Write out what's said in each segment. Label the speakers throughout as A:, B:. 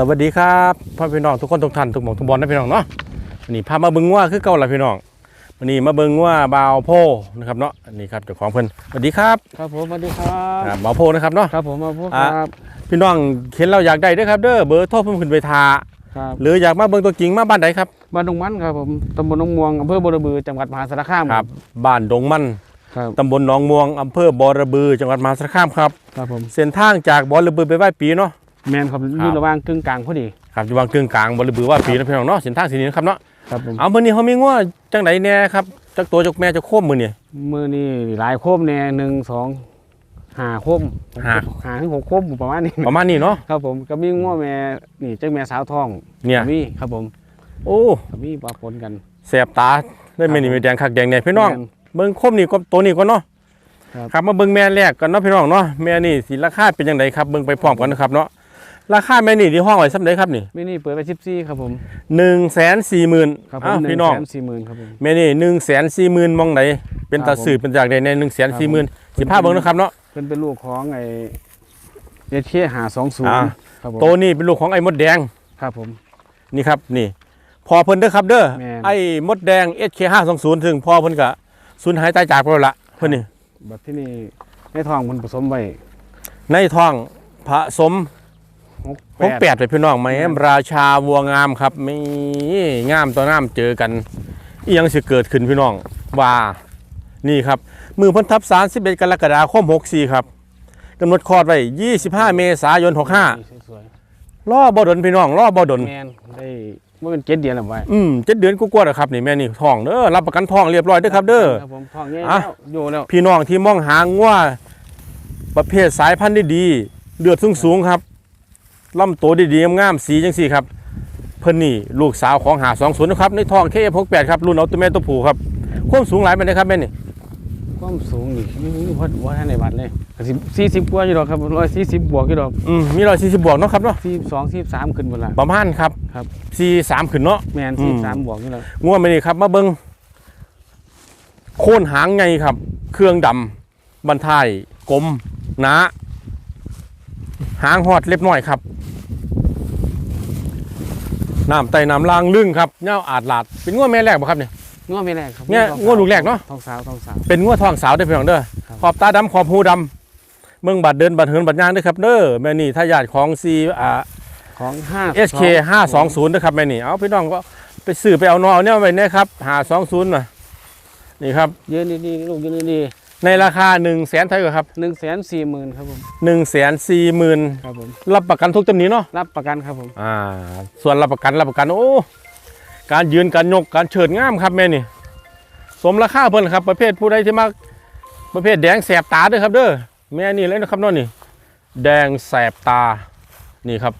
A: สวัสดีครับพ่อพี่น้องทุกคนทุกท่านทุกหมองทุกบอลนะพี่น้องเนาะวันนี้พามาเบิ่งว่าคือเก่าละพี่น้องวันนี้มาเบิ่งว่าบาวโพนะครับเนาะอันนี้ครับเจ้าของเพิ่นสวัสดีครับ
B: ครับผมสวัสดีครับ
A: อ่าบาวโพนะครับเนาะ
B: ครับผมมาพบ
A: อะ
B: ครับ
A: พี่น้องเห็นเราอยากได้เด้อครับเด้อเบอร์โทรเพิ่มขึ้นไปทา
B: ครับ
A: หรืออยากมาเบิ่งตัวจริงมาบ้านใดครับ
B: บ้านดงมันครับผมตำบลหนองม่วงอำเภอบัวระบือจังหวัดมหาสารคาม
A: ครับบ้านดงมัน
B: ครับ
A: ตำบลหนองม่วงอำเภอบอระบือจังหวัดมหาสารคามครับ
B: ครับผม
A: เส้นทางจากบอระบือไปไหว้ปีเนาะ
B: แมนครับ
A: ค
B: อ
A: รับ
B: ยู่ระหว่างกึ่งกลางพอดี
A: ครับอยู่วางกึ่งกลางบอระบือไหว่าปีนะพี่น้องเนาะเส้นทางสีนี้นะครับเนาะ
B: ครับผม
A: เอามื้อนี้เขามีง้อจังไดแน่ครับจักตัวจักแม่จักโคมมื้อนี้
B: มือนี่หลายโคมแน่หนึ่งสองห้าโคม
A: ห้า
B: ห้าถึงหกโคมประมาณนี้
A: ประมาณนี้เนาะ
B: ครับผมก็มีง้อแม่นี่เจ้าแม่สาวทอง
A: เนี่ย
B: ก็มีครับผม
A: โอ้
B: ก็มีปะปนกัน
A: แสบตาได้แม่นี่
B: ครับผม
A: ไม่แดงคักแดงแน่พี่น้อง
B: แม่
A: เบิ่งคมนี่ก็ตัวนี้ก่อนเนาะ
B: ครับ
A: ครับมาเบิ่งแม่แรกกันเนาะพี่น้องเนาะแม่นี่สิราคาเป็นจังไดครับเบิ่งไปพร้อมกันนะครับเนาะ ราคาแม่นี่ที่ห้องไว้ซำใดครับนี่
B: ไม่นี่เปิดไปสิบสี่ครับผม
A: 140,000
B: ครับผม
A: อ้าว
B: หนึ่
A: พี่
B: ง
A: น้อง
B: แสนสี่หมื่นครับผม
A: แม่นี่140,000มองไหนเป็น
B: ครั
A: ตา
B: บผม
A: สืบเป็นจากใดใน140,000สิพาเบิ่งนะครับเนาะ
B: เป็นเป็นลูกของไอ้เอเทหาสองศูน
A: อ่า
B: ย์ครับผม
A: ตัวนี้เป็นลูกของไอ้มดแดง
B: ครับผม
A: นี่ครับนี่พอเพิ่นเด้อครับเด้อ
B: แม่น
A: ไอ้มดแดง SK520 ถึงพอเพิ่นก็สูญหายตายจากไปแล้วล่ะเพิ่นนี่
B: บัดที่นี่ในทองมันผสมไว้
A: ในท้องผสม
B: หก
A: พกแปดไปพี่น้องไหมราชาวัวงามครับมีงามต่อน้ำเจอกันอียังสิเกิดขึ้นพี่น้องว่านี่ครับ มือเพ้นทับ31กรกฎาคม64ครับกำหนดคลอดไว้25เมษายน
B: สวย
A: 65ล่อบ่ดนพี่น้องล่อบ่ดน
B: ๆแมนได้ว่าเป็นเจ็ดเดือนหรือไว้
A: อืมเจ็ดเดือนกว่าๆแล้วครับนี่แม่นี่ท้องเด้อรับประกันท้องเรียบร้อยเด้อครับ เด้อ
B: ครับผมทองแง่
A: อะ
B: แล้วอยู่แล้ว
A: พี่น้องที่มองหางัวประเภทสายพันธุ์ดีๆเลือดสูงๆครับ ลำตัวดีๆงามๆสีจังสี่ครับเพิ่นนี่ลูกสาวของหาสองศูนย์นะครับในท้องเคพกแปดครับรุ่นเอาตัวแม่ตัวผู้ครับความสูงหลายไปเลยครับแม่นี่
B: ความสูงนี่ไม่มีพอว่าท่านในบัตรเลยสี่สิบกว่าอยู่ดอกครับร้อยสี่สิบบวกอยู่ดอก
A: อืมมีร้อยสี่สิบบวกเนาะครับเนาะ
B: สี่สองสี่สามขึ้นหมดละ
A: ประมาณครับ
B: ครับ
A: สี่สามขึ้นเนาะ
B: แมน
A: อื
B: สี่
A: ม
B: สามบวกอยู่แล้ว
A: งัวแม่นี่ครับมาเบิงโค่นหางไงครับ เครื่องดำบันทายกลมหนาหางหอดเล็บน้อยครับ น้ำไตน้ำลางลึ่งครับเงาอาดหลาด เป็นง้วแม่แรกบ่ครับเนี่ย
B: ง้อไม่แรกครับ
A: เนี่ย
B: ทอ
A: ง้อลูกแรกเนาะ
B: ทองสาวทองสาว
A: เป็นง้วทองสาวได้อพี่น้องเด้อ
B: ครับ
A: ขอบตาดำขอบหูดำเมืองบัดเดินบัดเหินบัดย่างเด้อครับเด้อแม่นี่ทายาทของซีอ่า
B: ของห้า
A: SK 520นะครับแม่นี่เอาพี่น้องก็ไปซื้อไปเอานอเอาเนี่ยไว้นะครับ520น่ะนี่ครับ
B: ยืนดีๆลูกยืนดี
A: ในราคา1 0 0 0 0แสนไทยกว่าครับ
B: ๆหนึ่งแสนสี่หมื่นครับผม
A: 1 4 0 0 0 0
B: ครับผม
A: รับประกันทุกตำหนี้เนาะ
B: รับประกันครับผม
A: อ่าส่วนรับประกันรับประกันโอ้การยืนการยกการเฉิดงามครับแม่นี่ สมราคาเพิ่นครับ ประเภทผู้ใดที่มักประเภทแดงแสบตาเด้วยครับเด้อแม่นี่เลยนะครับเน้องนี่ แดงแสบตานี่ครับ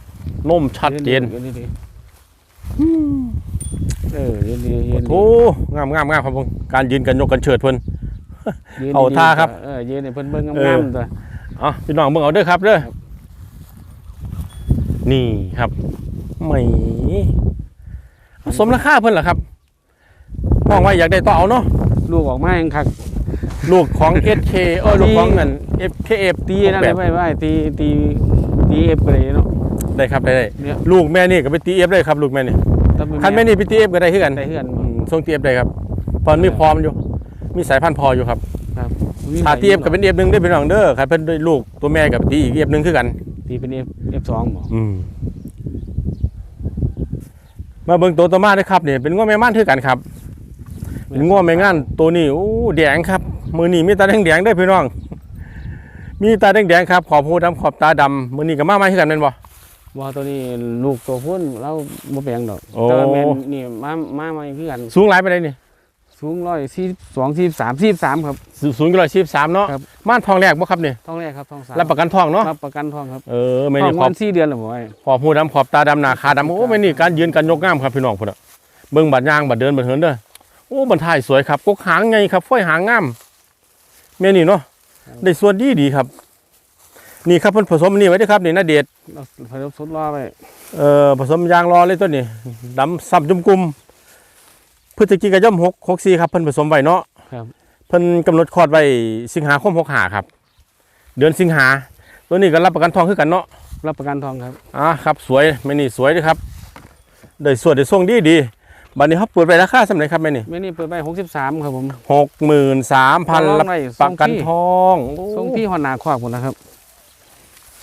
A: นมชัดเจน
B: ยืนดีๆเออยืนดีๆยืนดี
A: โอ้งามงามงามครับผมการยืนการยกการเฉิดเพิ่น
B: ยืน
A: เอา
B: ดีๆ
A: ท่าครับ
B: เออยืนให้เพิ่นเบิ่ง
A: เออ
B: งามๆตัว
A: เอ๋อพี่น้องเบิ่งเอาเด้อครับเด้อ
B: ครับ
A: นี่ครับไม่เอาสมราคาเพิ่นเหรอครับมองไว้อยากได้ต่อเอาเนาะ
B: ลูกออกมาเองคัก
A: ลูกของ SK เออลูกของเงิน FKF
B: ตีนั่น
A: แป
B: เล
A: ด
B: ยไว้ไว้ตีตีตีเอฟไปเลยเนาะ
A: ได้ครับได้ได้
B: เนี่ย
A: ลูกแม่นี่ก็ไปตีเอฟได้ครับ ลูกแม่นี่
B: ถ้าเป็
A: คันแม่นี่ไปตีเอฟก็ได้คือกัน
B: ได้เฮือน
A: อืมส่งตีเอฟได้ครับตอนมีพร้อมอยู่ มีสายพันธุ์พออยู่ครับ
B: ครับ
A: ถ้าตีเอฟก็เป็นเอฟหนึ่งได้เป็นน้องเด้อคันเป็นด้วยลูกตัวแม่กับตีอีกเอฟหนึ่งคือกัน
B: ตีเป็นเอฟเอฟสองบ่
A: อืมมาเบิ่งตัวต่อมาเด้อครับนี่เป็นง้อแม่ม่านคือกันครับเป็นง้อแม่งานตัวนี้โอ้แดงครับ มือนี้มีตาแดงแดงๆเด้อพี่น้อง มีตาแดงแดงๆครับ ขอบหูดำขอบตาดำมือนี้ก็มาไม่คือกันแม่นบ่
B: ว่าตัวนี้ลูกตัวพุ่นเราบ่แปลงดอก
A: โอ้
B: แต่ว่าแม่นนี่มามาใหม่คือกัน
A: สูงหลายไปได้นี่
B: สูงร้อยสี่สองสี่สามสี่สามครับ
A: ศูนย์กิโลชีพสามเนาะ
B: ครับ
A: ม่านทองแรกบ่ครับนี่
B: ท้องแรกครับท้องสาม
A: รับประกันทองเนาะ
B: รับประกันท้องครับ
A: เออไม่
B: ท้อ
A: นี่
B: ง
A: ขอ
B: วั
A: บ
B: นสี่เดือนแล้วบ่ไอ้
A: ขอบหูดำขอบตาดำหน้าขาดำโอ้ไม่นี่การยืนการยกงามครับพี่น้องพุ่นอะเบิ่งบัดย่างบัดเดินบัดเหินเด้อโอ้บันทายสวยครับกกหางไงครับฝ้อยหางงามแม่นี่เนาะได้ส่วนดีดีครับ นี่ครับเพิ่นผสมนี่ไว้เด้วยครับนี่นาเดชน์
B: เราพยทดรอไป
A: เอ่อผสมยางรอเลยตัวนี้ดำซ้ำจุ่มกลุ่ม พฤศจิกายน6 64ครับเพิ่นผสมไว้เนาะ
B: ครับ
A: เพิ่นกำหนดคลอดไว้สิงหาคม65ครับ เดือนสิงหาตัวนี้ก็รับประกันทองคือกันเนาะ
B: รับประกันทองครับ
A: อะครับสวยแม่นี่สวยเด้วยครับได้สวยได้ทรงดีดีบัดนี้เขาเปิดไปราคาสำเร็จครับแม่นี่
B: แม่นี่เปิดไปหกสิบสามครับผม
A: หกหมื่นสามพัน
B: ต่อรอง
A: รับ
B: ได้
A: ประกัน
B: ส่งฟรี
A: ทองโอ้
B: ทรงพี่หอนาควักหมดแล้วครับ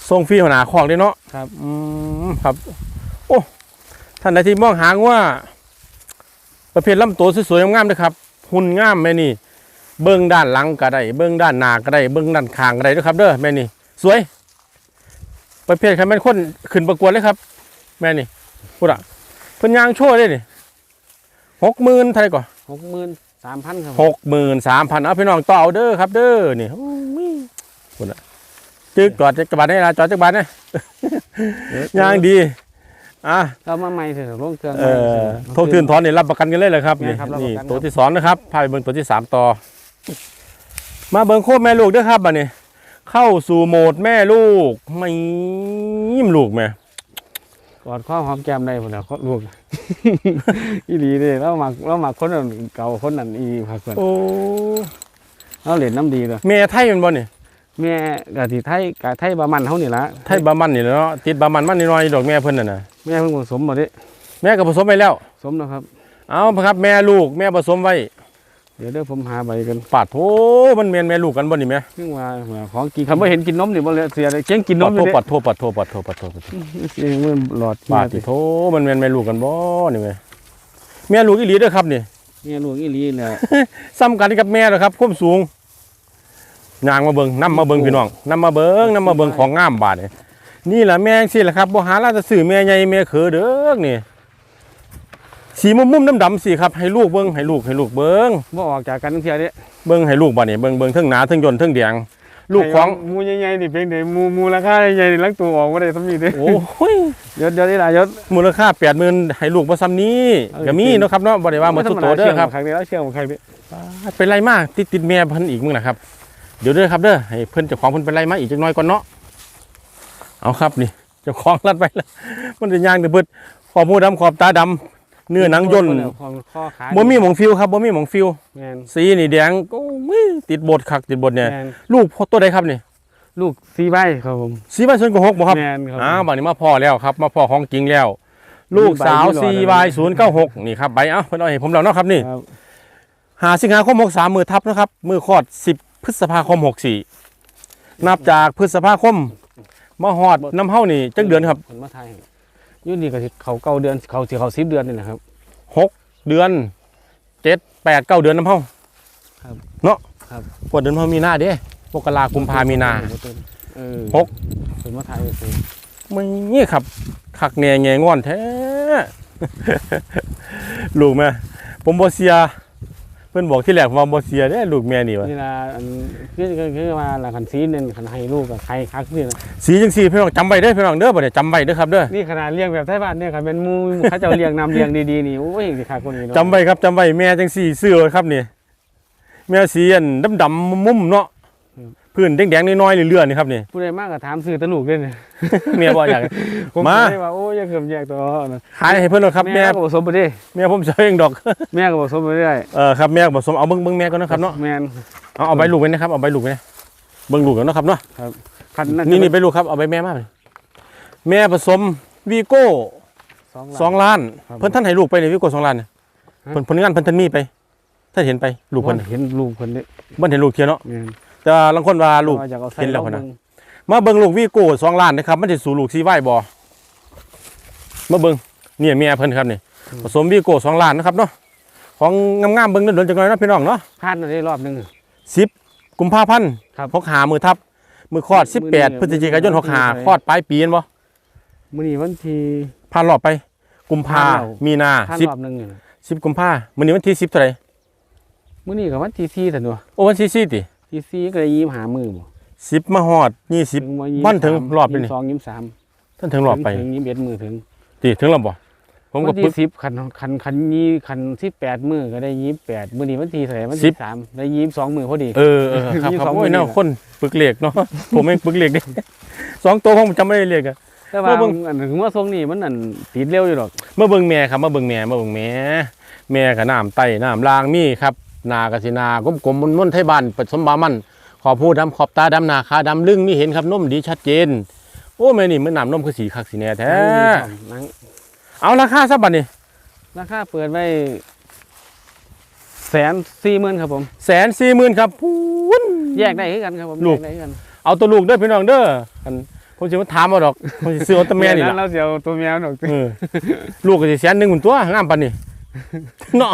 A: ส่งฟรีหัวหน้าคอกด้วยเนาะ
B: ครับ
A: อืมครับ โอ้ท่านใดที่มองหางว่า ประเภทลำตัวสวยๆงามๆนะครับหุ่นงามแม่นี่ เบื้องด้านหลังก็ได้เบื้องด้านหน้าก็ได้เบื้องด้านข้างก็ได้ด้วยครับเด้อแม่นี่ สวย ประเภทใครเป็นคนขึ้นประกวดเลยครับ แม่นี่พูดอะเพิ่นยางโช่วยได้นี่หกหมื่นเท่าไหร่ก่อน
B: หกหมื่นสามพันครับ
A: หกหมื่นสามพันเอาพี่น้องต่อเอาเด้อครับ เด้อนี่โอ้ยพูดอะจึกจอดจักรบาทได้ละจอดจักรบาทนะยางดี อะ
B: เรามาใหม่เถอะลงเครื่อง
A: เอ่อโทษทืนถอนนี่รับประกันกันเลยเลยครับ
B: แม่
A: นี่
B: ครับรับ
A: นี่
B: ประกัน
A: ตัวที่สองนะครับพาไปเบิ่งตัวที่สามต่อ มาเบิ่งโคตรแม่ลูกเด้วยครับบัดนี้เข้าสู่โหมดแม่ลูกไม่ยิ้มลูกแม่
B: กอดข้อหอมแก้มได้หมดแล้วลูกอีดีเลยเราหมักเราหมักคนนั้นเก่าคนนั้นอีผักเพื่อน
A: โอ้
B: เราเหรียญน้ำดีเลย
A: แม่ไทยแมันบ่นี่
B: แม่กะทิไทยกะไทยบามันเขานี่ละ
A: ไทยบามันนี่แหละเนาะติดบามันมันนิดหน่อยดอกแม่เพิ่นน่ะนะ
B: แม่เพิ่งผสมมาดิ
A: แม่ก็ผสมไปแล้ว
B: สมแล้วครับ
A: เอาครับแม่ลูกแม่ผสมไว้
B: เดี๋ยวเดี๋ยวผมหาใบกัน
A: ปาดโถมันแม่นแม่ลูกกันบ่นี่แม่
B: เพิ่งว่าของกินคำว่าเห็นกินนมนี่บ่เลยเสียเลยเจ๊งกินน
A: ปามด
B: อ
A: โถ
B: ยู่เด้
A: ปาดโถปาดโถปาดโถปาดโถปาดโถ
B: เสียงมันหลอด
A: ปาดติโถมันแม่นแม่ลูกกันบ่นี่แม่แม่ลูกอีหลีเด้อครับนี่
B: เนี่ยลูกอีหลีเนี่ย
A: ซ้ำกันกับแม่เลยครับความสูงยางมาเบิงนํมาเบิงพี่น้องนํมาเบิงนํมาเบิงของงามบาดนี่ นี่แหละแม่งสิแหละครับบ่หาลาจะซื้อแม่ใหญ่แม่เขอเด้อนี่สีมุมมุมๆดำๆสิครับให้ลูกเบิงให้ลูกให้ลูกเบิง
B: บ่ออกจากกันเทียเด้
A: เบิงให้ลูกบาดนี่เบิงเบิงเทั้งหนาเทั้งยนต์เทั้งแดงลูกของ
B: มูใหญ่ๆนี่เพียงแต่มูมูราคาใหญ่ๆนี่ลักตัวออกบ่ได้สำนีเด้
A: โอ้ย
B: ยศยศนี่ล่ะยศ
A: มูลค่า80,000ให้ลูกบ่ซ้ำนี้
B: เออ
A: ก็มีเนาะครับเนาะบ่ได้ว่าหมดทุกตัวเด้อครับ
B: ครั้งนี้แล้วเชื่อของใครเด้
A: เป็นไรมากติดติดแม่เพิ่นอีกมึงนะครับเดี๋ยวเด้อครับเด้อให้เพิ่นเจ้าของเพิ่นเป็นไรมาอีกจักหน้อยก่อนเนาะ เอาครับนี่เจ้าของรัดไปแล้ว มันจะย่างเดือบดขอบหูดำขอบตาดำเนื้อหนังย่น
B: ข้อขา
A: บ่มีหมองฟิวครับบ่มีหมองฟิว
B: แม่น
A: สีนี่แดงโอ้ยติดบทคักติดบทเนี่ย
B: แม่น
A: ลูกตัวใดครับนี่
B: ลูกสีใบครับผม
A: สีใบศูนย์กหกบ่ครับ
B: แม่นครับ
A: อ้าวบัดนี้มาพ่อแล้วครับ มาพ่อของจริงแล้ว ลูกสาว
B: มีใบ
A: 4 y 0 9 6นี่ครับใบเอ้าเพิ่นเอาให้ผมแล้วเนาะครับนี่
B: ครับ
A: หาสิงหาคม 63 มือทับนะครับ มือคลอด 10 พฤษภาคม 64 นับจากพฤษภาคม มาฮอดน้ำเฮานี่จักเดือนครับ
B: คนมาไทยอยุ่นี่ก็สิเขาเก้าเดือนเขาสิเขาสิบเดือนนี่นะครับ
A: 6เดือน7 8 9เดือนน้ำเฮา
B: ครับ
A: เนาะ
B: ครับ
A: พวดเดือนเฮามีนาเด้มกรากุมภามีนา
B: เออ
A: หก
B: คนมาไทยคือ
A: ไม่นี่ครับคักแหน่แงงอนแท้ลูกแม่ผมบ่เสียเพิ่นบอกที่แรกว่าบ่เสียเด้ลูกแม่นี่วะ
B: นี่ล่ะอันคือคือคือว่าละคันซีนึงคันให้ลูกกับใครคักนี่นะ
A: สีจังซี่พี่น้องจำไว้เด้อพี่น้องเด้อบ่ได้จำไว้เด้อครับเด้อ
B: นี่ขนาดเลี้ยงแบบไทยบ้านเนี่ยครับเป็นหมูเขาเจะเลี้ยงนำเลี้ยงดีๆนี่โอ้ยสิคักคนนี้เนาะ
A: จำไว้ครับจำไว้แม่จังซี่ซื้อไว้ครับนี่แม่สีอันดำๆมุมๆเนาะ พื้นแดงๆน้อยๆเรื่อยๆนี่ครับนี่
B: ผู้ใดมากก็ถามซื้อแตลูกด้วยเนี่ย
A: แม่บ่อยาก
B: ผม
A: มา
B: ได้ว่าโอ้ยอยังเกือบแยกตัวนะ
A: ขายให้เพิ่นแล้วครับ
B: แม่
A: แม่
B: ก็ผสมไปดิ
A: แม่ผมจะเองดอก
B: แม่ก็ผสมไปเรื่อย
A: เออครับแม่ผสมเอาเบิ่งเบิ่งแม่ก่อนนะครับเนาะ
B: แม่น
A: เอาเอาใบลูกไว้นะครับเอาใบลูกไว้นะเบิ่งลูกก่อนเนาะครับเนาะ
B: คัน
A: นี่นี่ไปลูกครับเอาไปแม่มาเลยแม่ผสมวีโก้
B: สอง
A: สองล้าน
B: ครับ
A: เพิ่นท่านให้ลูกไปในวีโก้สองล้านเนี่ย
B: ฮะ
A: เพิ่นผลงานเพิ่นท่านมีไปท่านเห็นไปลูก
B: เพิ่
A: เพิ่
B: น
A: น
B: เห็นลูกเพิ่นเด้
A: เบิ่นเห็นลูกเทียเนาะ
B: แม่น
A: แต่ว่าบางคนว่าลูก
B: ว่าอยากเอาใส่
A: เห็นแล้ว
B: อง
A: พะนะ
B: บิ่ง
A: มาเบิ่งลูกวีโก้สองล้านนะครับมันสิสู่ลูกซีไว้บ่มาเบิ่งเนี่ยแม่เพิ่นครับนี่ผสมวีโก้สองล้านนะครับเนาะของงามๆเบิ่งเดินๆจังหน่อยเนาะพี่น้องเนาะ
B: ผ่านมาได้รอบหนึง
A: 10กุมภาพันธ์
B: ครับ
A: หกหามือทับ มือคลอด
B: มื้อนี้
A: 18พฤศจิกายน
B: มื้
A: ห
B: อกนี้
A: หา
B: ไป
A: คลอดปลายปีเห็นบ่
B: มื้อนี้วันที่
A: ผ่านรอบไป กุมภา
B: ผ่านแล้ว
A: มีนา
B: ผ่าน
A: สิบ
B: รอบหนึงนี่นะ
A: สิบกุมภามื้อนี้วันที่สิบเท่าไหร่
B: มื้อนี้ก็วันที่4ซั่นตัว
A: โอ้วันที่สี่ติ
B: ที่สี่ก็ได้ยิ้มหามือบ่
A: สิบมาฮอดยี่สิบ
B: ถึงว่ายิ้
A: วันถึง
B: สาม
A: รอบเลยนี่
B: ยิ้มสองยิ้มสาม
A: ท่านถึงรอบไป
B: ถึงยิ้มเอ็ดมือถึง
A: ติถึงรอบบ่ผมก็
B: วัน
A: ปึ
B: ที่
A: ก
B: สิบคันคันคันยี่คันที่แปดมือก็ได้ยิ้มแปดมื้อนี้วันที่เท่าไหร่วัน
A: สิ
B: ที่
A: บ
B: สามได้ยิ้มสองมือพอดี
A: เออเออครับ
B: ยี่สิ
A: ครับ
B: บสอง
A: โอ้ย
B: มื้อ
A: เนาะ
B: นี่แหละ
A: คนปึกเหล็กเนาะผมเองปึกเหล็กเด้สองตัวผมจำไม่ได้เรียกอะ
B: แต่ว่า
A: เมื่อเบิ่ง
B: อันถึงว่าทรงนี้มันอันติดเร็วอยู่หรอก
A: เมื่อเบิ่งแม่ครับมาเบิ่งแม่มาเบิ่งแม่แม่กับน้ำไต้น้ำลางมีครับห นากสินากลมๆมมนๆไทยบ้านผสมบามันขอบพูดดำขอบตาดำหนาขาดำลึงมีเห็นครับนมดีชัดเจน โอ้แม่นี่มันน้ำนมคือสีคักสีแน่แท้เอาราคาสักบัดนี่
B: ราคาเปิดไว้แสนสี่หมื่นครับผม
A: แสนสี่หมื่นครับพูน
B: แยกได้กันครับผม
A: ลูก
B: ได้กัน
A: เอาตัวลูกเด้อพี่น้องเด้ออันผมสิมาถามเอาดอกผมสิซื้อเอาแตัวแม่นี่
B: เดี๋ยว
A: ล่ะ
B: เราเสียวตัวแมวหนอก
A: ลูกก็สิแสนหนึ่งหมื่นตัวงามปานนี่ เนาะ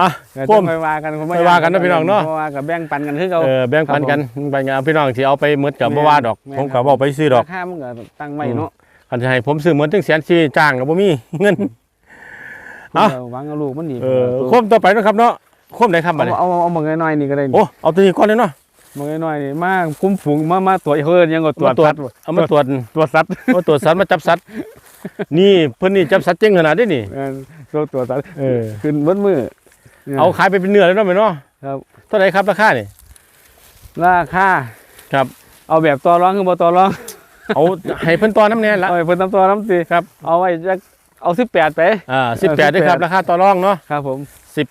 A: อะ
B: เดี๋ยว
A: ผ
B: จะ
A: ม
B: ไปว่ากันผม
A: ไปว่ากันนะพี่น้องเนาะ
B: พราะว่ากับแบ่งปันกันคือเขา
A: เออแบ่งปันกันแบ่งกันเอาพี่น้องที่เอาไปหมดกับบ่ว่าดอก
B: แม่น
A: ผม
B: ครั
A: ก็
B: บ
A: บอกไปซื้อดอก
B: ราคามันก็ตั้งไว้เนาะ
A: คันจะให้ผมซื้อเหมือนถึงแสนสี่จ้างก็บ่มีเงินเอ้า
B: เออหวังเอาลูกมันหนี
A: เออโคมต่อไปนะครับเนาะโคมได้ครับบัดนี้
B: เอาเอาเอามาน้อยๆนี่ก็ได้
A: โอ้เอาตัวนี้ก่อนเลยเนาะ
B: มาน้อยๆนี่มาคุ้มฝูงมามาตรวจเฮิร์นยังก็ตรวจ
A: มาตรวจ
B: สัตว์
A: เอามาตรวจ
B: ตรวจสัตว์
A: เอาตรวจสัตว์มาจับสัตว์ นี่เพิ่นนี่จับสัตว์เจ๋งขนาดนี้นี่
B: เออตัวตรวจสัตว์
A: เออ
B: ขึ้นบนมือนี่ย
A: เอาขายไปเป็นเนื้อแล้วเนาะแม่เนาะ
B: ครับ
A: เท่าไหร่ครับราคานี่
B: ราคา
A: ครับ
B: เอาแบบต่อรองคือบ่ต่อรอง
A: เอาให้เพิ่นต่อน้ำแน่ละ
B: เอาไปเพิ่นตำตัวน้ำตี
A: ครับ
B: เอาไว้จะเอาสิบแปดไป
A: อ่า18ด้วยครับ
B: 18
A: ราคาต่อรองเนาะ
B: ครับผม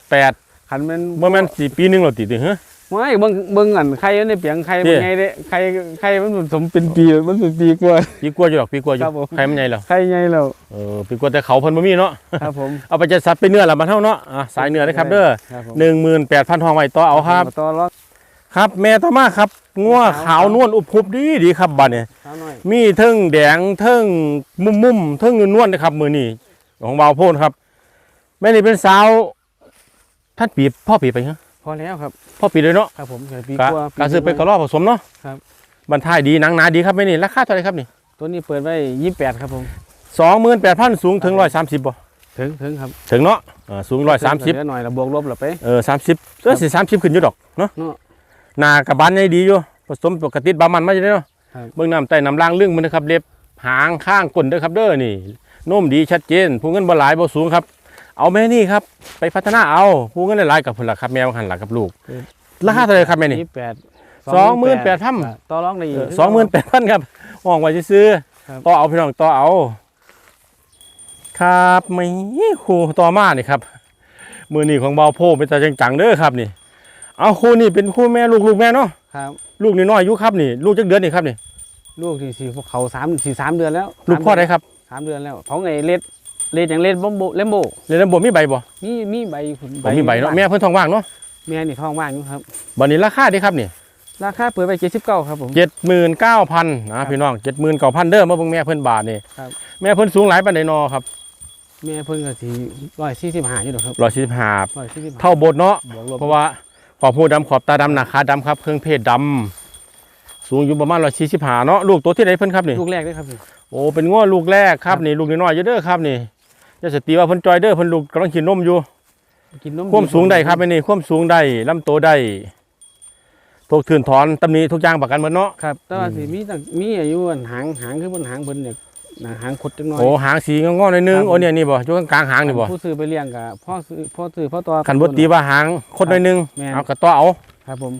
A: 18
B: ขันแมัน
A: บ่แม่นสิปีหนึงหรอกติติฮะ
B: ไม่เบิ่งเบิ่งอันไข่ในเปียงไข่
A: เด้
B: มันไงเด้ไข่ไข่มันผสมเป็นปีมันเป็นปีกว่า
A: ปีกลัวอยู่ดอกปีกลัวอยู่
B: ครับผม
A: ใครมันใหญ่แล้ว
B: ไข่ไงแล้ว
A: เออปีกลัวแต่เขาเพิ่นบ่มีเนาะ
B: ครับผม
A: เอาไปจัดสัตว์เป็นเนื้อละมันเท่าเนาะอะสายเนื้อนะครับเด้อ
B: ครับผม
A: หนึ่งหมื่นแปดพันทองไว้ต่อเอาครับ
B: ต่อรอง
A: ครับแม่ต่อมาครับงัวขาวนวลอุบคุบดีดีครับบัดเนี่ย
B: สาวน้อย
A: มีเทิงแดงเทิงมุมมุมๆเทิงนวลๆนะครับมือนี่ของบ่าวโพนครับแม่นี่เป็นสาวท่านปีพ่อปีไปฮะ
B: พ อแล้วครับ
A: พ่อปีเลยเนาะ
B: ครับผมแค่ปี
A: กะ
B: กว่า
A: การซื้อไปกระรอกผสมเนาะ
B: ครับ
A: บรรทายดีหนังหนาดีครับแม่นี่ราคาเท่าไหร่ครับนี่
B: ตัวนี้เปิดไว้ยี่สิบแปดครับผม
A: สองหมื่นแปดพันสูงถึงร้อยสามสิบบ่
B: ถึงถึงครับ
A: ถึงเนาะอ่าสูงร้อยสามสิบ
B: เหลือหน่อยละบวกลบละไป
A: เออสามสิบเออสี่สามสิบขึ้นอยู่ดอกเนาะ
B: เนาะ
A: หน้ากับบานใหญ่ดีอยู่ผสมปกติบามันมาอยู่เด้เนาะ
B: ครับ
A: เบื้องน้ำใต้น้ำล่างเรื่องมันนะครับเล็บหางข้างก้นเด้อครับเด้อนี่นุ่มดีชัดเจนผู้เงินบ่หลายบ่สูงครับ เอาแม่นี่ครับ ไปพัฒนาเอาผู้เงินหลายๆกับผลละครับแมวหันหลักกับลูกราคาเท่าไหร่ครับแม่นี่
B: ยี่สิบแปด
A: สองหมื่นแปดพัน
B: ต่อรองได้อีก
A: สองหมื่นแปดพันครับห้องไว้ซื้อ
B: ครับ
A: ต่อเอาพี่น้องต่อเอา ครับไม่ครูต่อมานี่ครับมือนี่ของเบาโพเป็นตาจังๆเด้อครับนี่ เอาครูนี่เป็นครูแม่ลูกลูกแม่เนาะ
B: ครับ
A: ลูกนี่น้อยอายุครับนี่ ลูกจักเดือนนี่ครับนี่
B: ลูกที่สี่เขาสามสี่สามเดือนแล้ว
A: ลูกพ่อได้ครับ
B: สามเดือนแล้วของไอ้เลด เลดอย่างเลดบอมโบเลมโบ
A: เรียนบ่มีใบบ่
B: มีมีใบ
A: บ่มีใบเนาะแม่เพิ่นท้องว่างเนาะ
B: แม่นี่ท้องว่างอยู่ครับ
A: บัดนี้ราคาดีครับนี่
B: ราคาเปิดไปเจ็ดสิบเก้าครับผม
A: เจ็ดหมื่นเก้าพันนะพี่น้องเจ็ดหมื่นเก้าพันเด้อมาเบิ่งแม่เพิ่นบาทนี่
B: ครับ
A: แม่เพิ่นสูงหลายปานใดนอครับ
B: แม่เพิ่งก็สี่ร้อยสี่สิบห้าอยู่หรอกครับ
A: ร้อยสี่สิบห้า
B: ร้อยสี่สิบห้า
A: เท่าบทเนาะ
B: บวกลบ
A: เพราะว่าขอบหูดำขอบตาดำหนาขาดำครับ เครื่องเพศดำสูงอยู่ประมาณร้อยสี่สิบห้าเนาะลูกตัวที่ไหนเพิ่นครับนี่
B: ลูกแรกด้วยครับพี่
A: โอ้เป็นง้อลูกแรกครับนี่ ลูกน้อยๆอยู่เด้อครับนี่ จะสตีว่าเพิ่นจอยเด้อเพิ่นลูกกำลังกินนมอยู่
B: กินนม
A: ความสูงได้ครับไอ้นี่ความสูงได้ลำโตได้พวกถืนถอนตำหนี้ทุกอย่างประกันหมดเนาะ
B: ครับแต่ว่าสิมีตั้งมีอายุอันหางหางคือบนหางเพิ่นเนี่ยนะหางขดจังน้อย
A: โอ้หางสีงอๆหน่อยนึง
B: ครับ
A: โอ้เนี่ยนี่บ่อยู่กลางๆหางนี่บ่
B: ผู้ซื้อไปเลี้ยงกับพ่อซื้อพ่อซื้อพ่อตัว
A: ขันบตีว่าหางคดหน่อยนึง
B: แม่น
A: เอากระต่อเอา
B: ครับผม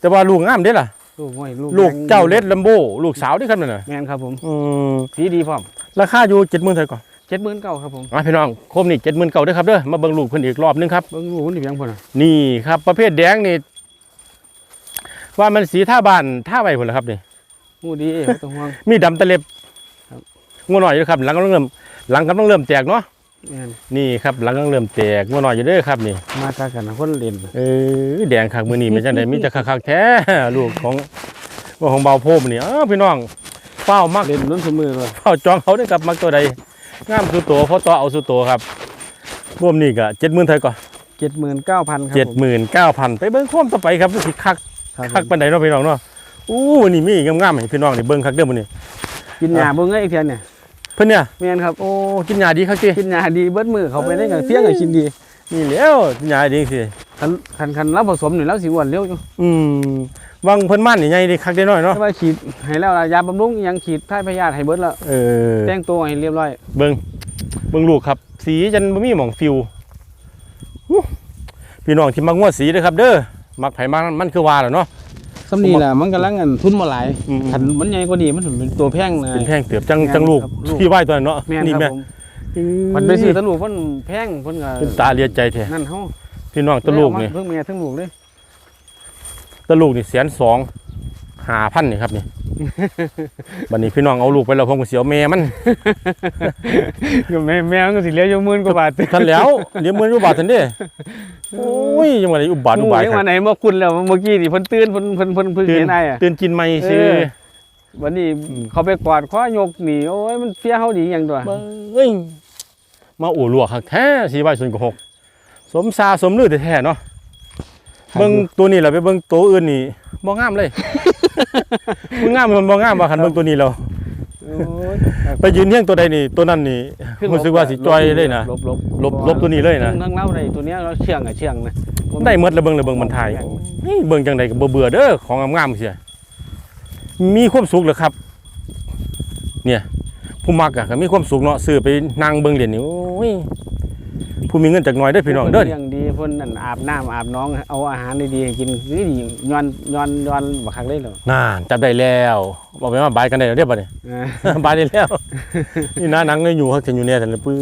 A: แต่ว่าลูกงามเด้ล่ะ
B: ลูกห้อยลูก
A: ลูก
B: แดง
A: เจ้าเล็ดลัมโบลูกสาวเด้ครับนั่นน่ะ
B: แม่นครับผม
A: อืม
B: สีดีพร้อม
A: ราคาอยู่70,000เท่าก่อน
B: เจ็ดหมื่นเก้าครับผม
A: อะพี่น้องโคมนี่70,000เก่าเด้อครับเด้อมาเบิ่งลูกเพิ่นอีกรอบนึงครับ
B: เบิ่งลูกมันดีเพียงพอนะ
A: นี่ครับ ประเภทแดงนี่ว่ามันสีท่าบ้านท่าใบพุ่นล่ะครับนี่
B: งูดีบ่ต้องห่วง
A: มีดำตะเล็บ
B: ครับ
A: งัวหน่อยอยู่ครับ หลังกำลังเริ่ม หลังกำลังเริ่มแตกเนาะ
B: แม่น
A: นี่ครับหลังกำลังเริ่มแตกงัวหน่อยอยู่เด้อครับนี่
B: มาตากันนะคนเล่น
A: เออแดงคักมือนี่มันจังไดมีแต่คักๆแท้ลูกของว่าของเบาโพมนี่เออพี่น้องเฝ้ามัก
B: เล่นล้นสมือเลย
A: เฝ้าจองเขาได้อครับมักตัวใด งามสุดโตเพราะต่อเอาสุดโตครับรวมนี่ก็เจ็ดหมื่นเท่าก่อน
B: เจ็ดหมื่นเก้าพันครับ
A: เจ็ด
B: ผม
A: หมื่นเก้าพันไปเบิ้งโค้มต่อไปครับรู้สึกคัก
B: ครับ
A: คักปันใดเนาะพี่น้องเนาะอู้วันนี้มีอีกงามๆให้พี่น้องนี่เบิ้งคักเด้อมื้อนี้
B: กินยาเบิ่งเอ้ยอีกเทียนเนี่ย
A: เพิ่นเนี่ย
B: แม่นครับ
A: โอ้กินยาดีคักจิ
B: กินยาดีเบิดมือเขาไปได้กับเสี้ยงกับกินดี
A: นี่แล้วกินยาดีสิ
B: คันคันคันเราผสมนี่แล้วสิอ้วนเร็วอยู่
A: อืม วังเพิ่นมั่นนี่ใหญ่ดีคักได้น้อยเนาะ
B: แต่ว่าฉีดให้แล้วล่ะยาบำรุงอิหยังฉีดท่ายพยาธิให้เบิดแล้ว
A: เออ
B: แต่งตัวให้เรียบร้อย
A: เบิ่งเบิ่งลูกครับ สีจันบ่มีหม่องฟิวอู้พี่น้องที่มักงัวสีเด้อครับ เด้อมักไผมักมันคือว่าแหละเนาะ
B: สำนีแหละมันกำลังอันทุนมาหลาย
A: อืม
B: คันมันใหญ่กว่านี้มันถึงเป็นตัวแพงนะ
A: เป็นแพงเติบจัง
B: แม่น
A: จังลูก
B: ครับลูก
A: ที่ไหวตัวนั้นเนาะ
B: แม่น
A: นี่
B: ครับ
A: แม่
B: ผมมันไปซื้อตะลูกเพิ่นแพงเพิ่นก็
A: เป็นตาเลียใจแท้
B: นั่นเฮา
A: พี่น้องตะลูกนี่
B: เพิ่งเมียทั้งลูกเลย
A: ตะลูกนี่แสนสองห้าพันนี่ครับนี่ บัดนี้พี่น้องเอาลูกไปแล้วผมก็สิเอาแม่มัน
B: ก็แม่แม่มันก็สิเหลืออยู่หมื่นกว่าบาท
A: ทันแล้วเดี๋ยวมืออุบาททันเด้โอ้ยยังไงอุบาทอุบาท
B: หมู่ยังมาไหนมาคุณแล้วเมื่อกี้นี่เพิ่นตื่นเพิ่นเพิ่นเพิ่นเพิ่ง
A: ตื่น
B: เห็นไอ้อะ
A: ตื่นกินไม่ซื้อ
B: เออวันนี้เขาไปกอดคอยกหนีโอ้ยมันเฟี้ยเฮาดีหยังตัว
A: เอ้ยมาอู่ลวกคักแท้สีใบส่วนกหกสมซาสมลือแท้ๆเนาะ เบิ่งตัวนี้แหละไปเบิ่งตัวอื่นนี่บ่งามเลยมึงงามมันบ่งามว่าคันเบิ่งตัวนี้แล้ว
B: โอ้ย
A: ไปยืนเฮียงตัวใดนี่ตัวนั้นนี่รู้สึกว่าสิจอยเลยนะ
B: ลบลบ
A: ลบลบตัวนี้เลยนะ
B: ทั้งเล่าได้ตัวเนี้ยเราเชื่องอะเชื่องนะ
A: ได้หมดแล้วเบิ่งแล้วเบิ่งมันทายนี่เบิ่งจังไดก็บ่เบื่อเด้อของงามๆเสียมีความสุขเหรอครับ เนี่ยผู้มักอะก็มีความสุขเนาะซื้อไปนั่งเบิ่งเล่นนี่โอ้ย ผู้มีเงินจักหน่อยเด้อพี่น้องเด้อ
B: เลี้ยงดีเพิ่นนั่นอาบน้ำอาบน้องเอาอาหารดีๆให้กินนี่ดีย้อนย้อนย้อนบักคักเลยเหรอ
A: น่าจับได้แล้วบอกไปว่าบายกันได้แล้วเรียบร้อย
B: เออ บา
A: ยได้แล้ว นี่นะหนังเลยอยู่ฮักจะอยู่เนี่ยแต่ละปื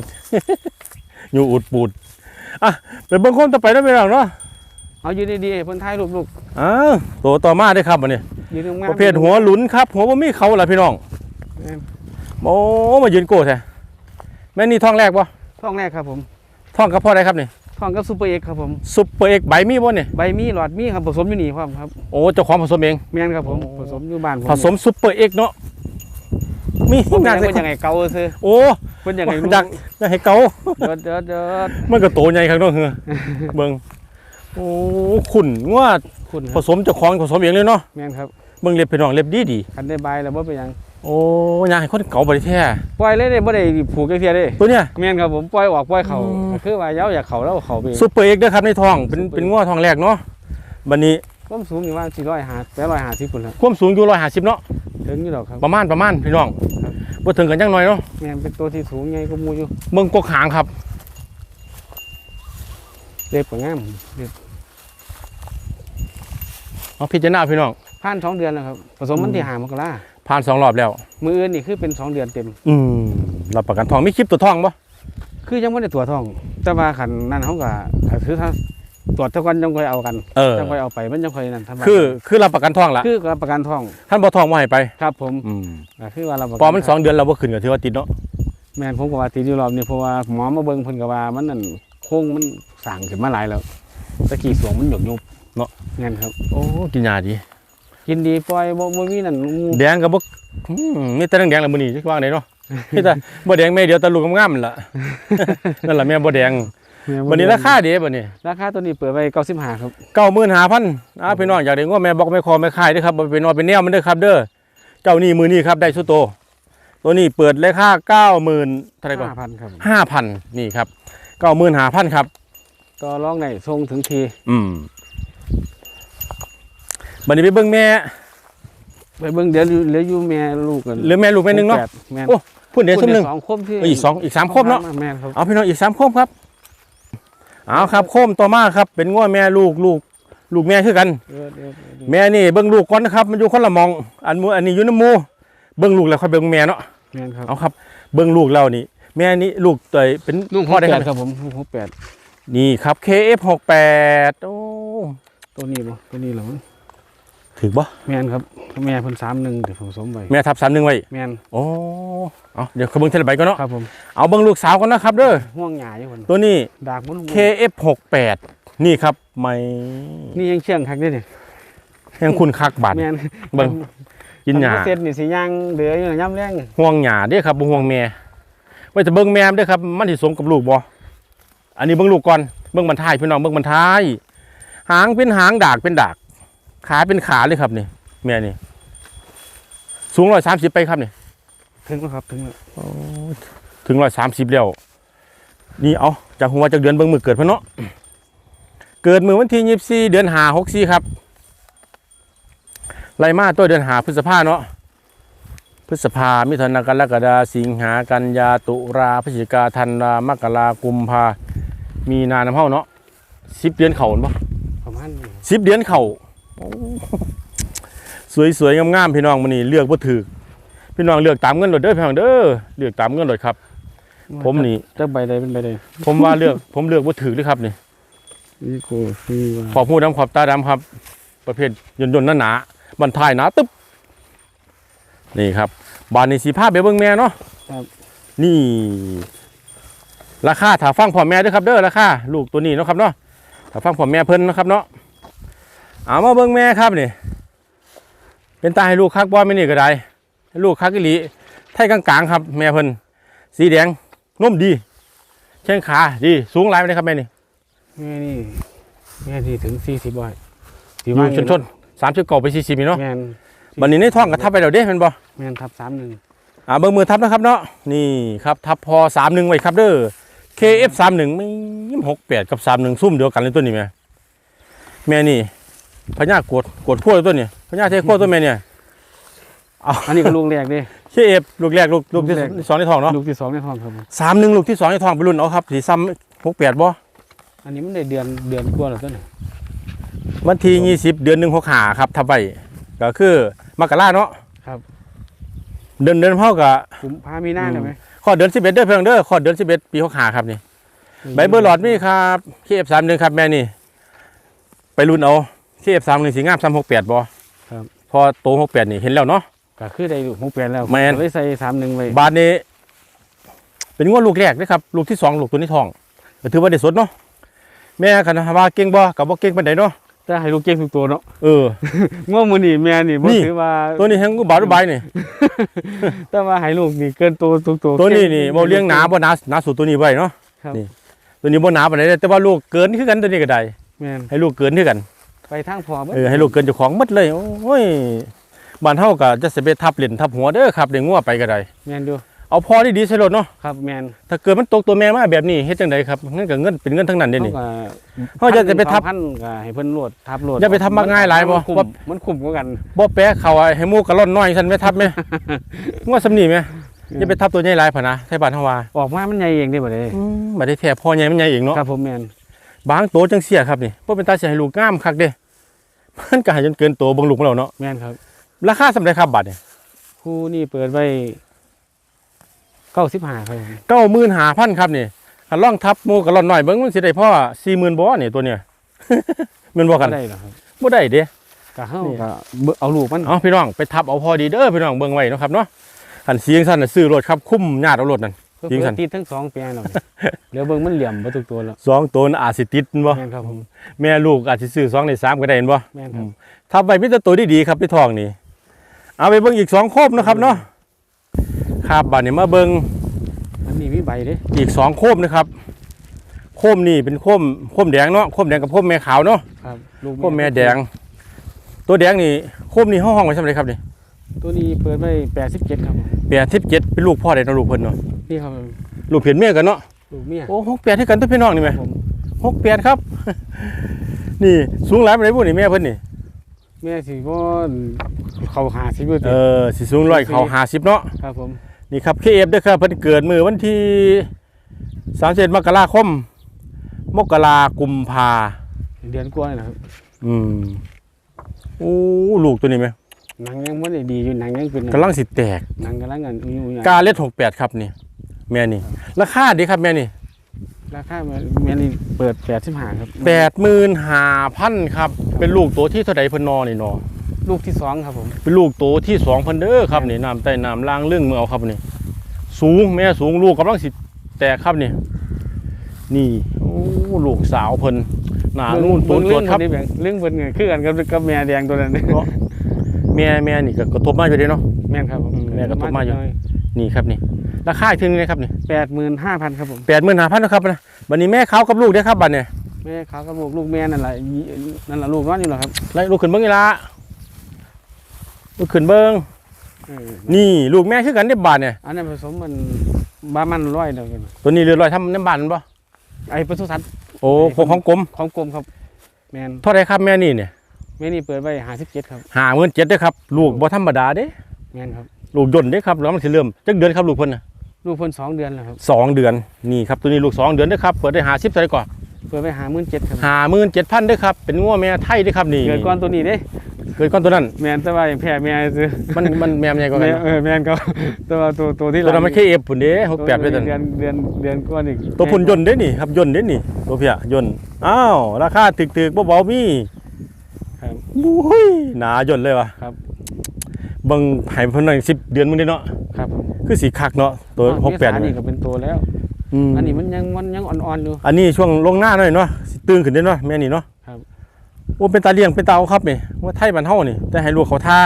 A: ดอยู่อุดปูดอะไปเบิ่งคนต่อไปได้ไหมล่ะเนาะ
B: เอาอยู่ดีๆเพิ่นถ่ายรูปลูก
A: อ้าวตัวต่อมาได้อครับอันนี้
B: ยืนงามๆ
A: ประเภทหัวหลุนครับ หัวบ่มีเขาล่ะพี่น้อง
B: เออ
A: โอ้มายืนโก้แท้แม่นี่ท้องแรกบ่
B: ท้องแรกครับผม
A: ท้องกับพ่อได้ครับนี่
B: ท้องกับซูเปอร์เอ็กซ์ครับผม
A: ซุปเปอร์เอ็กซ์ใบมีบ่เนี่ย
B: ใบมีหลอดมีครับผสมอยู่นี่พร้อมครับ
A: โอ้เจ้าของผสมเอง
B: แม่นครับผม
A: โอ้
B: ผสมอยู่บ้านผม
A: ผสมซุปเปอร์เอ็กซ์เนาะมี
B: ผม
A: งาน
B: เพิ่นยังไงเก่าซื่อ
A: โอ้
B: เพิ่นยังไง
A: อยากอยากให้เกา
B: เดิดเดิดเดิด
A: มันก็โตใหญ่ครับเนาะเฮือเบิ่งโอ้ขุ่นว่า
B: คุณค
A: ผ
B: รับ
A: สมเจ้าของผสมเองเลยเนาะ
B: แม่นครับ
A: เบิ่งเล็บพี่น้องเล็บดีดี
B: คันได้ใบแล้วบ่เป็นหยัง
A: โอ้ยายให้คนเก่าไปแท้
B: ปล่อยเลยเด้บ่ได้ผูกจักเทียเด้
A: ตัวเนี้ย
B: แม่นครับผมปล่อยออกปล่อยเขา
A: อืม
B: ก็คือว่าเย้าอยากเขาแล้วเขาไป
A: ซุปเปอร์เอ็กซ์เด้อครับในท้องเป็น
B: Super
A: เป็นง้อท้องแรกเนาะบัดนี้
B: ความสูงอยู่ว่า450 850พุ่นครับ
A: ความสูงอยู่150เนาะ
B: ถึงอยู่ดอกครับ
A: ประมาณประมาณพี่น้อง
B: ครับ
A: บ่ถึงกันจังหน่อยเนาะ
B: แม่นเป็นตัวที่สูงใหญ่กว่าหมู่อยู่
A: เบิ่งกกหางครับ
B: เล็บก็งามเล็บ
A: เอาพิจารณาพี่น้อง
B: ผ่านสองเดือนแล้วครับผสมมันที่5มกรา
A: ผ่านสองรอบแล้ว
B: มื้ออื่นนี่คือเป็นสองเดือนเต็ม
A: อืมรับประกันทองมีคลิปตัวทองบ่
B: คือยังบ่ได้ตรวจท้อง แต่ว่าคันนั้นเขาก็ก็คือถ้าตรวจเท่ากันยังค่อยเอากัน
A: เออ
B: จังค่อยเอาไปมันยังค่อยนั่นทำไม
A: คือ คือรับประกันทองละ
B: คือรับประกันท้อง
A: ท่านบ่ทองบ่ให้ไป
B: ครับ ผม
A: อืม
B: ก็คือว่ารับประกั
A: พอมันสองเดือนเราบ่ขึ้นก็ถือว่าติดเนาะ
B: แม่นผมก็ว่าติดอยู่รอบนี้เพราะว่าหมอมาเบิ่งเพิ่นก็ว่ามันนั่นโค้งมันสั่งขึ้นมาหลายแล้วตะกี้สวงมันหยกยุบเนาะแม่นครับ
A: โอ้กินยาดี
B: กินดีปล่อยบ่บ่มีนั่นงู
A: แดงก็บ่อืมมีแต่แดงๆละมื้อนี้จักว่างไดเนาะมีแต่บ่แดงแม่เดียวแตะลูกงามๆนั่นล่ะ นั่นล่ะแม่บ่แดง
B: แม่
A: วันนี้ราคาเด้บัดนี้
B: ราคาตัวนี้เปิดไว้95ครับ
A: 95,000อ่าพี่น้องอยากได้ง้อแม่บอกแม่คอแม่ขายเด้อครับบ่เป็นนอนเป็นแนวมันเด้อครับ เด้อเจ้านี่มือนี้ครับได้สุดโต ตัวนี้เปิดราคา90,000เท่าไหร่ก่อน
B: 5,000ครับ
A: 5,000นี่ครับ95,000ครับ
B: ต่อรองได้ส่งถึงที
A: อืม บัดนี้ไปเบิ่งแม่
B: ไปเบิ่งเดี๋ยวเหลืออยู่แม่ลูกกัน
A: หรือแม่ลูกแม่หนึงเนาะ
B: แปดแม่น
A: โอ้พูดเดี๋ยวซุ่มหนึง
B: สองคมที่
A: เอ้ยอีกสองอีกสามคมเนาะ
B: แม่นครับ
A: เอาพี่น้องอีกสามโคมครับเอาครับโคมต่อมาครับ เป็นง้อแม่ลูกลูก ลูกแม่คือกัน
B: เออเดี๋ยวเดี๋ยว
A: แม่นี่เบิ่งลูกก่อนนะครับ มันอยู่คนละหมอง อันหมูอันนี้อยู่น้ำหมูเบิ่งลูกแล้วค่อยเบิ่งแม่เนาะ
B: แม่นครับ
A: เอาครับ เบิ่งลูกเรานี่ แม่นี่ลูกตัวเป็น
B: ลูก
A: พ่อได้
B: แป
A: ค
B: ด
A: รับ
B: ครับผมลูกหกแปด
A: นี่ครับ KF68 โอ้
B: ตัวนี้บ่ตัวนี้เหรอมั้ง
A: ถึกบ่
B: แม่นครับแม่เพิ่นสามหนึ่งเดี๋ยวผมสมไว้
A: แม่ทับสามหนึ่งไว้
B: แม่น
A: โอ้เอาเดี๋ยวเขาเบิ่งเทเลใบก่อนเนาะ
B: ครับผม
A: เอาเบิ่งลูกสาวก่อนนะครับเด้อ
B: ห่วงหยาอยู่คน
A: ตัวนี้
B: ดากมัน
A: KF68 นี่ครับไม่
B: นี่ยังเชื่องคักเด้อนี่
A: ยังคุณคักบาด
B: แม่น
A: เบิ่งกินหญ้า
B: เสร็จนี่สิย่างเหลืออยู่ย่ำแรง
A: ห่วงหญ้าเด้อครับบ่ห่วงแม่ไว้จะเบิ่งแม่มเด้อครับมันสิสมกับลูกบ่อันนี้เบิ่งลูกก่อนเบิ่งบรรทายพี่น้องเบิ่งบรรทายหางเป็นหางดากเป็นดาก ขาเป็นขาเลยครับนี่แม่นี่สูง130ไปครับนี่
B: ถึงแล้วครับถึงแล้ว
A: ถึง130แล้วนี่เอาจากหัวจากเดือนเบิ่งมือเกิดเพิ่นเนาะเกิดมือวันที่24เดือน5 64ครับไล่มาตัวเดือน5พฤษภาเนาะพฤษภามิถุนากรกฎาสิงหากันยาตุราพฤศจิกาธันวามกรากุมภามีนาน้ำเฮาเนาะสิบเดือนเข่าเห็นปะ
B: ประมาณนี้
A: สิบเดือนเข่าโอ้ สวยๆงามๆพี่น้องมันนี่เลือกบ่ถือพี่น้องเลือกตามเงินรถเด้อพี่น้องเด้อเลือกตามเงินรถครับ ผมนี่
B: จักใบใดเป็นใบใด
A: ผมว่าเลือก ผมเลือกบ่ถือเลยครับนี่
B: นี่โกฟีว่า
A: ขอบหูดำขอบตาดำครับ ประเภทยนต์ๆหนาๆบันทายหนาตึ๊บนี่ครับ บานนี้สีผ้าไปเบิ่งแม่เนาะ
B: ครับ
A: นี่ ราคาถ้าฟังพ่อแม่เด้วยครับเด้อราคาลูกตัวนี้เนาะครับเนาะถ้าฟังพ่อแม่เพิ่นเนาะครับเนาะ เอามาเบิ่งแม่ครับนี่ เป็นตาให้ลูกคักบ่ไม่นี่ก็ได้ให้ลูกคักอีหลีไทยกลางๆครับ แม่เพิ่นสีแดงนุ่มดีแข้งขาดีสูงหลายไปเลยครับแม่นี่
B: แม่นี่แม่ที่ถึงสี่สิบบ่อย
A: อยู่ชนชนสามสิบเก้าไปสี่สิบนี่เนาะ
B: แมน
A: บันนี้ในท้องก็ทับไปแล้วเด้แมันบ่
B: แมนทับสามหนึ่ง
A: อ่าเบิ่งมือทับนะครับเนาะนี่ครับทับพอสามหนึ่งไว้ครับเด้อ KF สามหนึ่งไม่ยิ้มหกแปดกับสามหนึ่งซุ่มเดียวกันเลยตัวนี้แม่แม่นี่ พญากดกดขั้วตัวนี้พญาเทขั้วตัวแม่เนี่ย
B: อันนี้ก็ลูกแรกเด้
A: KF ลูกแรกลูกลูกที่
B: ลูกแรก
A: สองในท้องเนาะ
B: ลูกที่สองในท้องครับผม
A: สามหนึ่งลูกที่สองในท้องไปรุ่นเอาครับสีซ้ำหกแปดบ่
B: อันนี้มันได้เดือนเดือนกว่าแล้วตัวนี้
A: วันที่ยี่สิบเดือนหนึ่งหกหาครับทับไปก็คือมกราเนาะ
B: ครับ
A: เดือนเดือนเท่ากับ
B: ผมพามีหน้าได้ไหม
A: ข้อเดือนสิบเอ็ดเด้อเพิ่งเด้อข้อเดือนสิบเอ็ดปีหกหาครับนี่ใบเบอร์หลอดนี่ครับเคเอฟสามหนึ่งครับแม่นี่ ไปรุ่นเอา เคเอฟสามหนึ่งสีงามสามหกแปดบอพอโตหกแปดนี่เห็นแล้วเนาะ
B: ก็คือได้ลูกหกแปดแล้ว
A: แม่น
B: ก็เลยใส่สามหนึ่งไว้
A: บาทนี้ เป็นงวดลูกแรกนะครับ ลูกที่สองลูกตัวนี้ทองก็ถือว่าได้สดเนาะแม่คันว่าเก่งบ่กับบ่เก่งปานใดเนาะ
B: แต่ให้ลูกเก่งทุกตัวเนาะ
A: เออ
B: ง้อมือนี่แม่นี่บ่
A: นี่
B: ถือว่า
A: ตัวนี้แฮงกูบาดบายนี่
B: แต่ว่าให้ลูกนี่เกินตัวทุกตัว
A: ตัวนี้นี่บ่เลี้ยงหนาบ่หนาหนาสุดตัวนี้ไว้เนาะ
B: ครับ
A: นี่ ตัวนี้บ่หนาปานใดแต่ว่าลูกเกินคือกันตัวนี้ก็ได้
B: แม่น
A: ให้ลูกเกินคือกัน
B: ไปทางพอเบิด
A: เออให้ลูกเกินเจ้าของหมดเลย โอ้ยบ้านเฮาก็จะสิไปทับเหรียญทับหัวเด้อครับได้งัวไปก็ได้
B: แม่นอยู่
A: เอาพอที่ดีใส่รถเนาะ
B: ครับแม่น
A: ถ้าเกิดมันตกตัวแม่มาแบบนี้เฮ็ดจังไดครับเงินกับเงินเป็นเงินทั้งนั้นเด้นี่
B: เขาก็
A: เขาจะจะไปทับ
B: พันก็ให้เพิ่นโหลดทับโหลด
A: อย่าไปทับมักง่ายหลายบ่
B: มันคุ้ม
A: ว่า
B: มันคุ้มกว่ากัน
A: บ่แปะเขาให้หมู่กะล่อนน้อยซั่นแม่ทับแม่ งัวสำนีแม่อย่าไปทับตัวใหญ่หลายพะนะไทบ้านเฮาว่า
B: ออกมามันใหญ่เองได้บ่ได้
A: อืมบ่ได้แท้พ่อใหญ่มันใหญ่เองเนาะ
B: ครับผมแม่น
A: บางโตจังเสียครับนี่บ่เป็นตาสิให้ลูกงามคักเด้มันก็ให้จนเกินโตเบิ่งลูกของเราเนาะ
B: แม่นครับ
A: ราคาสำาไดครับบัดนี่
B: คู่นี่เปิดไว้95ครับผม
A: 95,000ครับนี่คันลองทับหมู่กะล่อนน้อยเบิ่งมันสิได้พ่อ40,000บ่นี่ตัวเนี้ยแม่นบ่กัน
B: บ่ได้หรอกครับ
A: บ่ได้เด้
B: ก็เฮาก็เบิ่งเอาลูกมัน
A: เอาพี่น้องไปทับเอาพอดีเด้อพี่น้องเบิ่งไว้เนาะครับเนาะหันเสียงสั่นน่ะซื้อรถครับคุ้มญาติเอารถนั่น
B: เพื่อ
A: จริงสัน
B: ติดทั้งสองแปลงแล้วเดี๋ยวเบิ่งมันเหลี่ยมบ่ทุกตัวแล้ว
A: สองตัวน่ะอาจสิติดบ่
B: แม่นครับผม
A: แม่ลูกอาจสิซื้อสองในสามก็ได้เห็นบ่
B: แม่นครับ
A: ทับไว้มีแต่ตัวดีๆครับพี่ทองนี่เอาไปเบิ่งอีกสองโคมนะครับเนาะครับบัดนี้มาเบิ่ง
B: มันนี่มีใบเด้
A: อีกสองโคมนะครับ โคมนี่เป็นโคมโคมแดงเนาะโคมแดงกับโคมแม่ขาวเนาะ
B: ครับ ลูก
A: โคมแม่แดง ตัวแดงนี่โคมนี่ห้องห้องไว้ซำไดครับนี่
B: ตัวนี้เปิดไว้87ครับผม
A: แปดสิบเจ็ดเป็นลูกพ่อได้เนาะลูกเพิ่นเนาะ
B: นี่ครับ
A: ลูกเพียนเมียกันเนาะ
B: ลูกเมีย
A: โอ้หกแปดให้กันตัวพี่น้องนี่ไหม
B: ผม
A: หกแปดครับ นี่สูงหลายปานใดบุนี่แม่เพิ่นนี่
B: แม่สิบ่เข้าหาสิบ่
A: เอ
B: ติ
A: อสิสูงร้อยเขาห้าสิบเนาะ
B: ครับผม
A: นี่ครับเคเอฟเด้อครับเพิ่นเกิดมือวันที่สามสิบมกราคม มกรากุมภา
B: เดือนกว่านี่นะครับ
A: อืมโอ้ลูกตัวนี้ไหม
B: หนังยังบ่ได้ดีอยู่หนังยังเป็น
A: กำลังสิแตก
B: หนังกำลังอันอยู่อย่าง
A: กาเล็ดหกแปดครับนี่แม่นี่ราคาดีครับแม่นี่
B: ราคาแม่นี่เปิด85ครับ
A: แปดหมื่นห้าพันครับ เป็นลูกตัวที่เท่าใดเพิ่นนอนี่นอ
B: ลูกที่สองครับผม
A: เป็นลูกโตที่สองพันเด้อครับนี่น้ำใต้น้ำล่างเรื่องมือเอาครับนี่สูงแม่สูงลูกกำลังสิแตกครับนี่นี่โอ้ลูกสาวเพิ่นหนานู่นตัว
B: เบิ่ง
A: ตัว
B: เรื่อง
A: ครับ
B: เบิ่งเรื่องเบิ่งเงินคือกันกับกับแม่แดงตัวนั้น
A: เนาะแม่แม่นี่ก็กระทบมาอยู่เด้เนาะ
B: แม่นครับผม
A: แม่ก็ตกมาอยู่ นี่ครับนี่ ราคาอีกทีนึงนะครับนี่
B: 85,000ครับผม
A: แปดหมื่นห้าพันนะครับนะบัดนี้แม่เขากับลูกเด้อครับบัดเนี่ย
B: แม่เขากับลูกลูกแม่นั่นแหละอีนั่นแหละลูกนอนอยู่เหรอครับ
A: ไล่ลูกขึ้นเบิ้งอีละลูกขึ้นเบิ้ง
B: เออ
A: นี่ลูกแม่คือกันได้อบาทเนี่ย
B: อันนั้นผสมมันบามันร้อยเดียวกัน
A: ตัวนี้เรือลอยทำน้ำบานมันปะ
B: ไอ้ปศุสัตว์
A: โอ้ของของกลม
B: ของกรมครับแมน
A: เท่าไรครับแม่นี่เนี่ย
B: แม่นี่เปิดไว้หาสิบเจ็ดครับ
A: ห้าหมื่นเจ็ดเด้อครับ ลูกบ่ธรรมดาเด้
B: แมนครับ
A: ลูกยนต์เด้อครับแล้วมันสิเริ่มจักเดือนครับลูกเพิ่นน่ะ
B: ลูกเพิ่นสองเดือนแล้วครับ
A: สองเดือนนี่ครับตัวนี้ลูกสองเดือนเด้อครับเปิดได้หาสิบเท่าไหร่ก่อน
B: เปิดไว้หาหมื่นเจ็ดครับ
A: ห้าหมื่นเจ็ดพันเด้อครับเป็นงัวแม่ไทยเด้อครับนี่
B: เกิดก่อนตัวนี้เด้
A: เกิดก้อนตัวนั้น
B: แมนแต่ว่าอย่างแพ้แม่ซื้อ
A: มันมันแม่มันใหญ่กว่ากั
B: แม่
A: นเนาะ
B: เออแมนเขาแต่ว่าตัวตัวที่
A: ตัวนั้นมันแค่เอฟปุ่นเด้หกแปดไป
B: เดื
A: ตั
B: อนนเดือนเดือนก่อนอีก
A: ตัวพุ่นยนต์เด้นี่ครับยนต์เด้นี่ตัวเพียยนต์อ้าวราคาตึกๆบ่เบาๆมี
B: ครับ
A: บุ้ยหนายนต์เลยวะ
B: ครับ
A: เบิ่งให้เพิ่นหน่อย10เดือนมึงได้เนาะ
B: ครับผม
A: คือสีคักเนาะตัว
B: อ๋อ
A: หกแปด
B: เมษานี่ก็เป็นตัวแล้ว
A: อืม
B: อันนี้มันยังมันยังอ่อนๆอยู่
A: อันนี้ช่วงลงหน้าหน่อยเนาะสิตื่นขึ้นได้เนาะแม่นี่เนาะ
B: ครับ
A: โอ้เป็นตาเลี้ยงเป็นตาเอาครับนี่ว่าไทยบ้านเฮานี่ แต่ให้ลูกเขาทา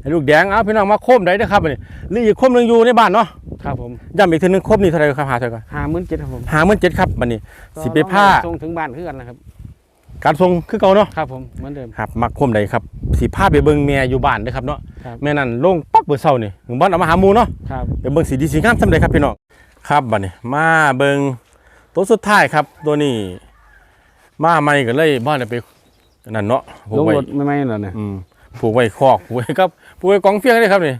A: ให้ลูกแดงเอาพี่น้องมาโคมได้เด้อครับอันนี้หรืออีกโคมหนึงอยู่ในบ้านเนาะ
B: ครับผม
A: ย้ำอีกทีหนึงโคมนี่เท่าไหร่ครับหาเท่าไหร่ก่อน
B: ห้าหมื่นเจ็ดครับผม
A: หาเงินเจ็ดครับบัดนี้สิไปผ้า
B: ส่งถึงบ้านคือกันนะครับ
A: การทรงคือเก่าเนาะ
B: ครับผมเหมือนเดิม
A: ครับมักโคมใดครับสิพาไปเบิ่งแม่อยู่บ้านเด้อครับเนาะ
B: ครับ
A: แม่นั่นลงปั๊บเบิ่งเช้านี่ถึงบ้านเอามาหาหมู่เนาะ
B: ครับ
A: ไปเบิ่งสีดีสีงามซำใดครับพี่น้องครับบัดนี้มาเบิ่งตัวสุดท้ายครับตัวนี้ มาใหม่ก็เลยบ้านไปนั่นเนาะผู
B: ล
A: ก
B: ง
A: ไว้
B: รถไม่ไม่ๆแล้วเนี่ย
A: อืมผูกไว้คอกผูกไว้ครับผูกไว้กองเฟียงเลยครับนี่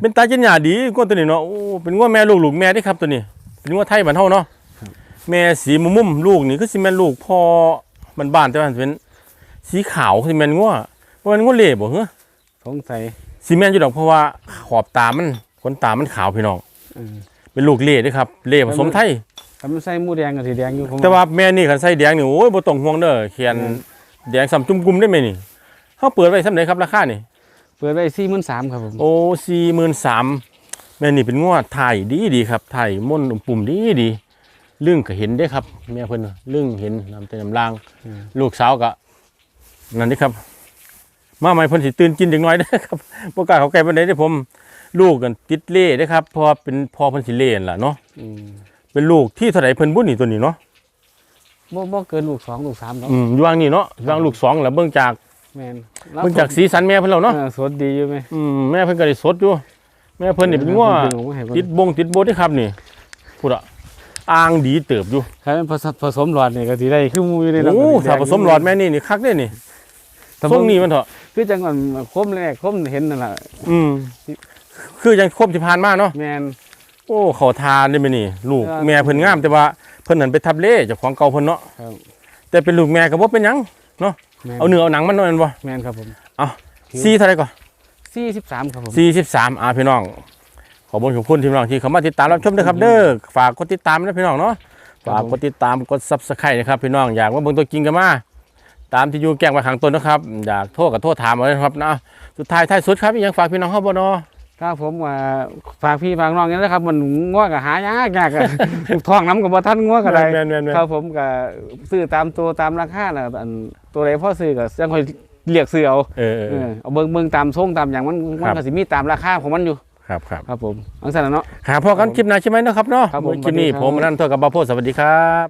A: เป็นตาจินหยาดีกว่าตัวนี้เนาะโอ้เป็นงัวแม่ลูกลูกแม่เด้ครับตัวนี้ เป็นงัวไทยบ้านเฮาเนาะแม่สีมุมมุมๆลูกนี่คือสิแม่นลูกพ่อ บ้านๆแต่ว่าเป็นสีขาวสิแม่นงัวบ่แม่นงัวเล่บ่เหรอ
B: สงสัย
A: สีแม่นอยู่ดอกเพราะว่าขอบตามันขนตามันขาวพี่น้อง
B: เออ
A: เป็นลูกเล่เด้ครับเล่ผสมไทย
B: ถ้ามันใส่หมูแดงกับสีแดงอยู่ผม
A: แต่ว่าแม่นี่คันใส่แดงนี่โอ้ยบ่ต้องห่วงเด้อเขียนแดงซ้ำจุ่มกุมได้ไหมนี่เฮาเปิดไว้ส่ำใดครับราคานี่
B: เปิดไว้สี่หมื่นสามครับผม
A: โอ้สี่หมื่นสามแม่นี่เป็นงวดไทยดีดีครับไทยม่วนอุ่มปุ่มดีดี ลึ่งก็เห็นได้ครับแม่เพิ่นลึ่งเห็นนำแต่น้ำลาง ลูกสาวก็นั่นนี่ครับ มาใหม่เพิ่นสิตื่นกินจักหน่อยเด้อครับบ่กล้าเข้าใกล้ปานใดเด้อผม ลูกกันติดเล่เด้อครับเพอเป็นพ่อเพิ่นสิเล่นั่นล่ะเนาะ
B: อืม
A: เป็นลูกที่เท่าไหร่เพิ่นบุญนี่ตัวนี้เนาะ
B: บ่บ่เกินลูกสองลูกสามเนาะ
A: อืมอยู่วางนี่เนาะอยู่วางลูกสองแล้วเบิ่งจาก
B: แมน
A: เบิ่งจากสีสันแม่เพิ่นแล้วเนาะ
B: เออสดดีอยู่ไหม
A: อืมแม่เพิ่นก็ได้สดอยู่แม่เพิ่นนี่เป็นงัว
B: ดึงออกมาให้เพิ่น
A: ติดบงติดโบที่ครับนี่พูดอะ อ่างดีเติบอยู่
B: ถ้าเป็นผสมผสมหลอดนี่ก็สิได้คือหมูอยู่ใน
A: โอ้
B: ก็สิ
A: ถ้า
B: แดง
A: ผสมหลอดแม่นี่นี่คักเด้นี่
B: แต่
A: ทรงนี้มันเถอะ
B: คือจังก่อนคมแรกคมเห็นนั่นล่ะ
A: อืมคือยังครบที่ผ่านมาเนาะ
B: แมน
A: โอ้เขาทานได้ไหมนี่ ลูก
B: ครับ
A: แม่เพิ่นงามแต่ว่าเพิ่นนั่นไปทับเล่เจ้าของเก่าเพิ่นเนาะ
B: ครับ
A: แต่เป็นลูกแม่ก็บ่เป็นหยัง
B: แมน
A: เอาเนื้อเอาหนังมันเนาะแม่นบ่
B: แมนครับผม
A: ซีเท่าไหร่ก่อน
B: สี่สิบสามครับผม
A: 43อ่าพี่น้อง ขอบคุณขอบคุณที่พี่น้องที่เข้ามาติดตามรับชมนะครับเด้อฝากกดติดตามนะพี่น้องเนาะฝากกดติดตามกด Subscribe นะครับพี่น้องอยากว่าเบิ่งตัวจริงกันมาตามที่อยู่แกล้งไว้ข้างต้นนะครับอยากโทษกับโทษถามเอาเลยนะครับนะสุดท้ายท้ายสุดครับอีกอยังฝากพี่น้องเฮาบ่เนาะ
B: ครับผมว่าฝากพี่ฝากน้องนี่นะครับ มันง้อกับหายากยากอะท้องน้ำกับบ่ทันง้อกับอะไร
A: แม่นแม่นแม่น
B: ครับผมก็ซื้อตามตัวตามราคาน่ะอันตัวใดพ่อซื้อก็ยังค่อยเรียกซื้อเอา
A: เออเออ
B: เอ
A: เอ
B: อ
A: อ
B: เอาเบิ่งเบิ่งตามทรงตามอย่างมันมัน
A: ครับ
B: ก็สิมีตามราคาของมันอยู่
A: ครับครับ
B: ครับผมอังสันนะเนาะ
A: หาพ่อกันคลิปหน้าใช่ไหมเนาะครับเนาะ
B: ครับผม
A: คลิปนี้
B: สวัสดีครับ
A: ผมนั่นเท่ากับบาโพสสวัสดีครับ